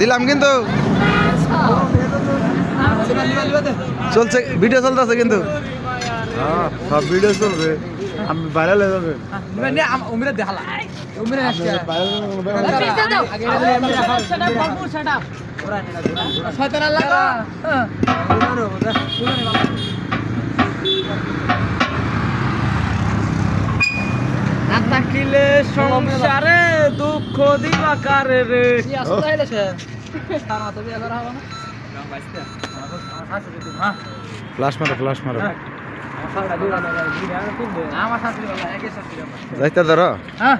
দিলাম কিন্তু। চলছে ভিডিও চলতেছে কিন্তু। হ্যাঁ সব ভিডিও চলবে। আমি ভাইরাল হয়ে যাবে। উমিরে দেখালা থাকিলে সংসারে দুঃখ দিবা কারে রে ফ্লাশ মারো ফ্লাশ মারো যাইতে ধরো হ্যাঁ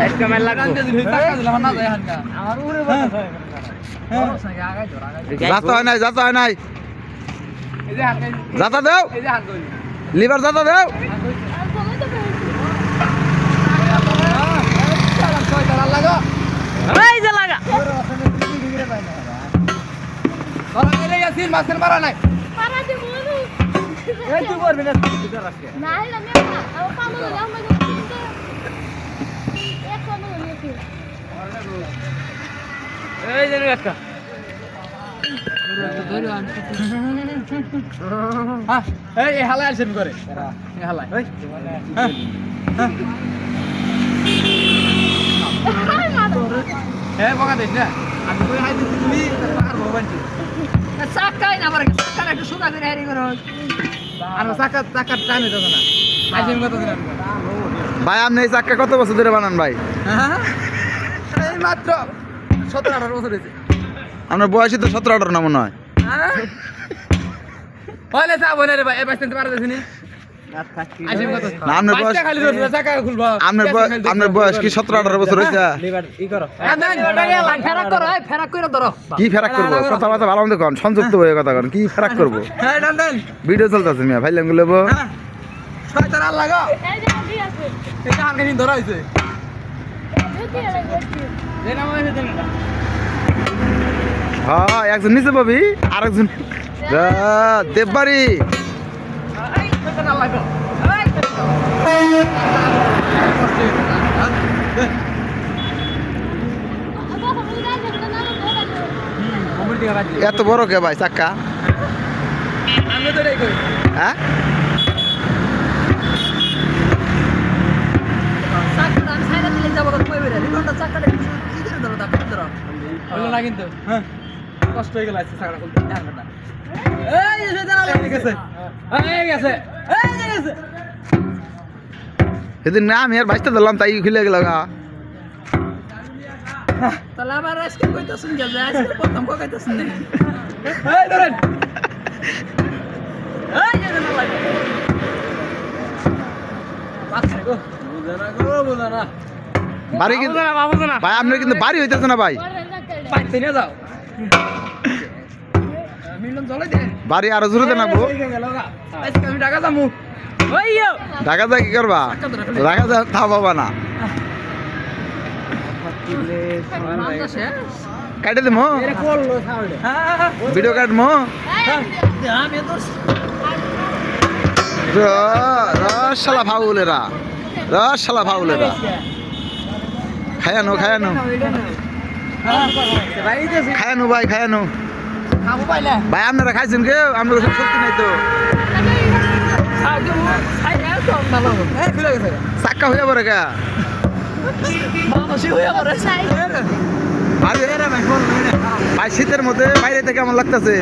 টাকা লাগবো। হ্যাঁ আমার যাতা হয়। নাই যাতা হয় যাতা দাও। লিভার যাতা দাও। মাছের মারা নাই। Parate mano! এই তুই করবি না এই যে একটা। হ্যাঁ এই এই হালাই করে। এই হালাই হ্যাঁ বকা দিস না। আমি কই হাই দিছি তুমি? পাকার ভবানছি চাকাই না আমার চাকার একটু হেরি করো। আর টাইমে দেবো না। আইসেন কত দিন ভাই আপনি এই চাক্কা কত বছর ধরে বানান ভাই হ্যাঁ এই মাত্র সতেরো আঠারো বছর হয়েছে আপনার বয়সই তো সতেরো আঠারো না মনে হয় হলে চা বলে রে ভাই এই বাইসতে পারা যাচ্ছে নি আইসেন কত না, আপনার বয়স- বাইশটা খালি ধরছে চাকা খুলবো আপনার বয়স আপনার বয়স কি সতেরো আঠারো বছর হয়েছে ফেরাক ফেরাক কি ফেরাক করব কথা বার্তা ভালো মতো কন সংযুক্ত হয়ে কথা কন কি ফেরাক করব হ্যাঁ ভিডিও চলতেছে মিয়া ভাইলামগুলো হ্যাঁ আল্লাহ এটা হালকা দিন ধরা হয়েছে। Eu tinha aqui. যে নাম হয়েছে দিন হ্যাঁ একজন নিচে পাবি আর একজন দেববাড়ি। এত বড় কে ভাই চাক্কা? হ্যাঁ চাকাটা আমি সাইডে দিলে যাব কই বেরে রিকনটা চাকাটা একটু কি করে ধরো দাও ধরো। হলো না কিন্তু। হ্যাঁ। কষ্ট হয়ে গেল আজকে চাকরা খুলতে। হ্যাঁ বেটা এই যে আল্লাহ ঠিক আছে এই গেছে। এই গেছে। সেদিন না আমি আর বাইশটা ধরলাম তাই খুলে গেল গা। তাহলে আবার আজকে কইতাছেন যে আজকে প্রথম কইতাছেন না এই ধরেন। এই যে না লাগে গো। বুঝা না গো বুঝা না। বাড়ি কিন্তু ভাই আপনার কিন্তু বাড়ি হইতেছে না ভাই. যাও। বাড়ি আরও জোরে দেন ঢাকা যা কি করবা? ঢাকা যা তা পাবা না। কাটে হ্যাঁ ভিডিও তো রসালা ফাউলেরা। রসালা ফাউলেরা। খায়ানো খায়ানো খায়ানো ভাই খায়ানো ভাই আপনারা খাইছেন কেউ? আপনার ওষুধ সত্যি নাই তো। চাক্কা হয়ে পড়ে গা। ভাই শীতের মধ্যে বাইরে থেকে কেমন লাগতেছে?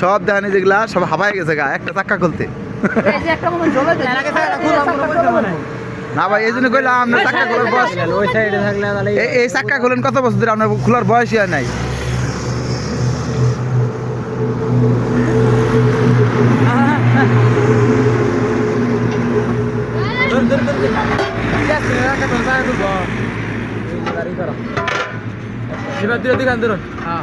সব দেখানি যেগুলা সব হাবায় গেছে গা একটা চাক্কা খুলতে। না ভাই এই জন্য কইলাম আপনার চাক্কা খোলার বয়স ওই সাইডে থাকলে এই- এই চাক্কা খোলেন কত বছর ধরে আপনার খোলার বয়সই আর নাই? এবার দিও দিগান ধরো হ্যাঁ।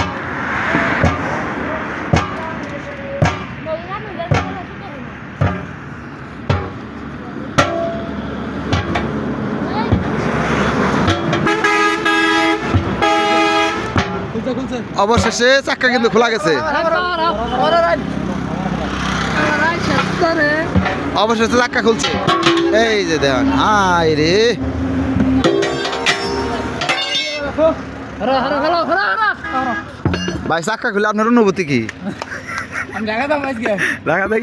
অবশেষে চাক্কা কিন্তু খোলা গেছে। অবশেষে চাক্কা খুলছে। এই যে দেখেন হাই রে। ভাই চাক্কা খুলে আপনার অনুভূতি কি?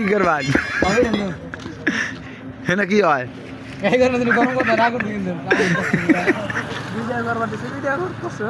কি করবেন? হ্যাঁ কি হয়? এই গরম কথা না করতে কিন্তু ভিডিও করবার ভিডিও করতেছো